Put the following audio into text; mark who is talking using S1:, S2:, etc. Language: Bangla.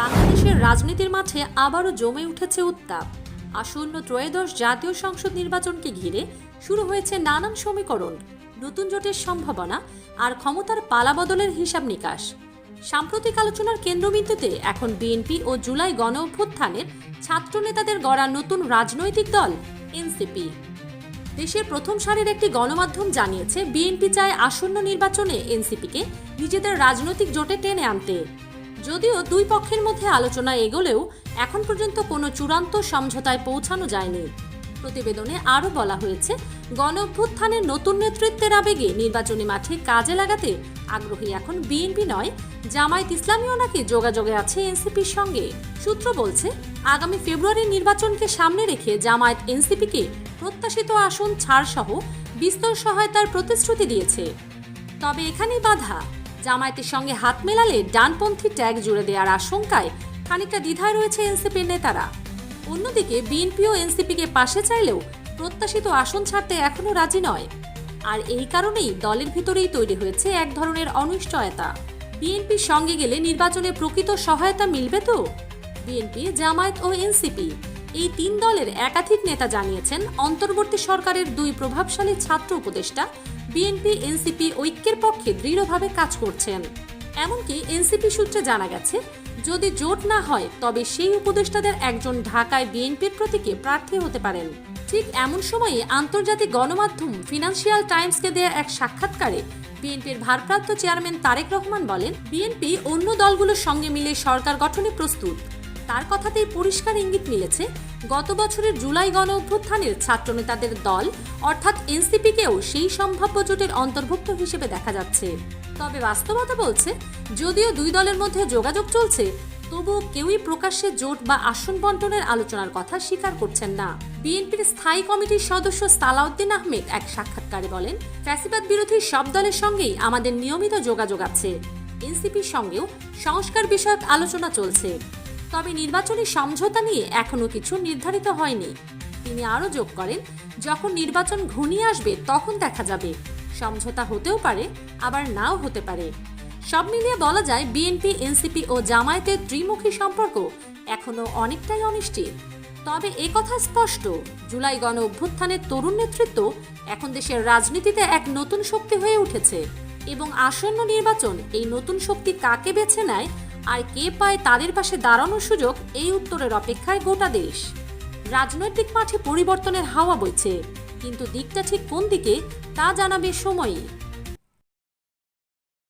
S1: বাংলাদেশের রাজনীতির মাঠে আবারও জমে উঠেছে উত্তাপ। আসন্ন ত্রয়োদশ জাতীয় সংসদ নির্বাচনকে ঘিরে শুরু হয়েছে নানান সমীকরণ, নতুন জোটের সম্ভাবনা আর ক্ষমতার পালাবদলের হিসাব নিকাশ। সাম্প্রতিক আলোচনার কেন্দ্রবিন্দুতে এখন বিএনপি ও জুলাই গণ অভ্যুত্থানের ছাত্র নেতাদের গড়া নতুন রাজনৈতিক দল, এনসিপি। দেশের প্রথম সারির একটি গণমাধ্যম জানিয়েছে, বিএনপি চায় আসন্ন নির্বাচনে এনসিপিকে নিজেদের রাজনৈতিক জোটে টেনে আনতে। যদিও দুই পক্ষের মধ্যে আলোচনা এগোলেও এখন পর্যন্ত কোনো চূড়ান্ত সমঝোতায় পৌঁছানো যায়নি। প্রতিবেদনে আরও বলা হয়েছে গণ অভ্যুত্থানের নতুন নেতৃত্বের আবেগে নির্বাচনী মাঠে কাজে লাগাতে আগ্রহী এখন বিএনপি নয়, জামায়াত ইসলামীও নাকি যোগাযোগে আছে এনসিপির সঙ্গে। সূত্র বলছে, আগামী ফেব্রুয়ারির নির্বাচনকে সামনে রেখে জামায়াত এনসিপিকে প্রত্যাশিত আসন ছাড়সহ বিস্তর সহায়তার প্রতিশ্রুতি দিয়েছে। তবে এখানেই বাধা। জামায়াতের সঙ্গে হাত মেলালে ডানপন্থী ট্যাগ জুড়ে দেওয়ার আশঙ্কায় খানিকটা দ্বিধায় রয়েছে এনসিপির নেতারা। অন্যদিকে বিএনপি ও এনসিপিকে পাশে চাইলেও প্রত্যাশিত আসন ছাড়তে এখনও রাজি নয়। আর এই কারণেই দলের ভিতরেই তৈরি হয়েছে এক ধরনের অনিশ্চয়তা। বিএনপির সঙ্গে গেলে নির্বাচনে প্রকৃত সহায়তা মিলবে তো? বিএনপি, জামায়াত ও এনসিপি, এই তিন দলের একাধিক নেতা জানিয়েছেন, অন্তর্বর্তী সরকারের দুই প্রভাবশালী ছাত্র উপদেষ্টা বিএনপি এনসিপি ঐক্যের পক্ষে দৃঢ়ভাবে কাজ করছেন। এমনকি এনসিপি সূত্রে জানা গেছে, যদি জোট না হয়, তবে সেই উপদেষ্টাদের একজন ঢাকায় বিএনপির প্রতীকে প্রার্থী হতে পারেন। ঠিক এমন সময়ে আন্তর্জাতিক গণমাধ্যম ফিনান্সিয়াল টাইমসকে দেয়া এক সাক্ষাৎকারে বিএনপির ভারপ্রাপ্ত চেয়ারম্যান তারেক রহমান বলেন বিএনপি অন্য দলগুলোর সঙ্গে মিলে সরকার গঠনে প্রস্তুত। তার কথাতেই পরিষ্কার ইঙ্গিত মিলেছে। গত বছরের জুলাই গণ অভ্যুত্থানের ছাত্রনেতাদের দল, অর্থাৎ এনসিপিকেও সেই সম্ভাব্য জোটের অন্তর্ভুক্ত হিসেবে দেখা যাচ্ছে। তবে বাস্তবতা বলছে, যদিও দুই দলের মধ্যে যোগাযোগ চলছে, তবুও কেউই প্রকাশ্যে জোট বা আসন বন্টনের আলোচনার কথা স্বীকার করছেন না। বিএনপির স্থায়ী কমিটির সদস্য সালাউদ্দিন আহমেদ এক সাক্ষাৎকারে বলেন, ফ্যাসিবাদ বিরোধী সব দলের সঙ্গেই আমাদের নিয়মিত যোগাযোগ আছে। এনসিপির সঙ্গেও সংস্কার বিষয়ক আলোচনা চলছে। তবে নির্বাচনী সমঝোতা নিয়ে এখনও কিছু নির্ধারিত হয়নি। তিনি আরও যোগ করেন, যখন নির্বাচন ঘনিয়ে আসবে তখন দেখা যাবে। সমঝোতা হতেও পারে, আবার নাও হতে পারে। সব মিলিয়ে বলা যায়, বিএনপি, এনসিপি ও জামায়াতের ত্রিমুখী সম্পর্ক এখনও অনেকটাই অনিশ্চিত। তবে কথা স্পষ্ট, জুলাই গণ অভ্যুত্থানের তরুণ নেতৃত্ব এখন দেশের রাজনীতিতে এক নতুন শক্তি হয়ে উঠেছে এবং আসন্ন নির্বাচন এই নতুন শক্তি কাকে বেছে নেয় আর কে পায় তাদের পাশে দাঁড়ানোর সুযোগ এই উত্তরের অপেক্ষায় গোটা দেশ। রাজনৈতিক মাঠে পরিবর্তনের হাওয়া বইছে, কিন্তু দিকটা ঠিক কোন দিকে তা জানাবে সময়ই।